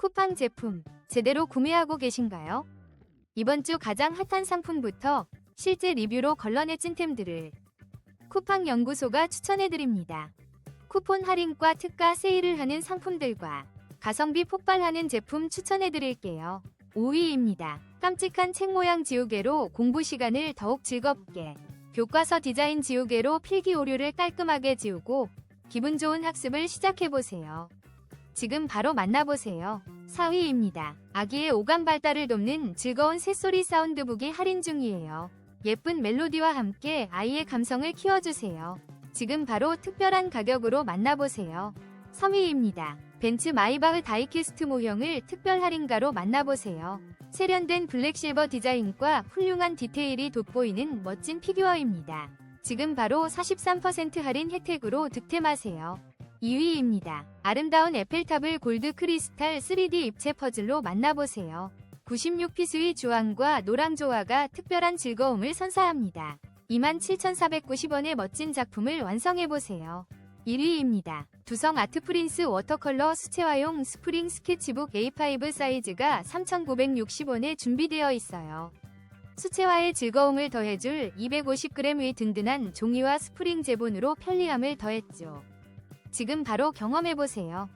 쿠팡 제품 제대로 구매하고 계신가요? 이번 주 가장 핫한 상품부터 실제 리뷰로 걸러내 찐템들을 쿠팡 연구소가 추천해드립니다. 쿠폰 할인과 특가 세일을 하는 상품들과 가성비 폭발하는 제품 추천해드릴게요. 5위입니다. 깜찍한 책 모양 지우개로 공부 시간을 더욱 즐겁게 교과서 디자인 지우개로 필기 오류를 깔끔하게 지우고 기분 좋은 학습을 시작해보세요. 지금 바로 만나보세요. 4위입니다. 아기의 오감 발달을 돕는 즐거운 새소리 사운드북이 할인 중이에요. 예쁜 멜로디와 함께 아이의 감성을 키워주세요. 지금 바로 특별한 가격으로 만나보세요. 3위입니다. 벤츠 마이바흐 다이캐스트 모형을 특별 할인가로 만나보세요. 세련된 블랙실버 디자인과 훌륭한 디테일이 돋보이는 멋진 피규어입니다. 지금 바로 43% 할인 혜택으로 득템하세요. 2위입니다. 아름다운 에펠탑을 골드 크리스탈 3D 입체 퍼즐로 만나보세요. 96피스의 주황과 노랑 조화가 특별한 즐거움을 선사합니다. 27,490원의 멋진 작품을 완성해보세요. 1위입니다. 두성 아트프린스 워터컬러 수채화용 스프링 스케치북 A5 사이즈가 3,960원에 준비되어 있어요. 수채화의 즐거움을 더해줄 250g의 든든한 종이와 스프링 제본으로 편리함을 더했죠. 지금 바로 경험해보세요.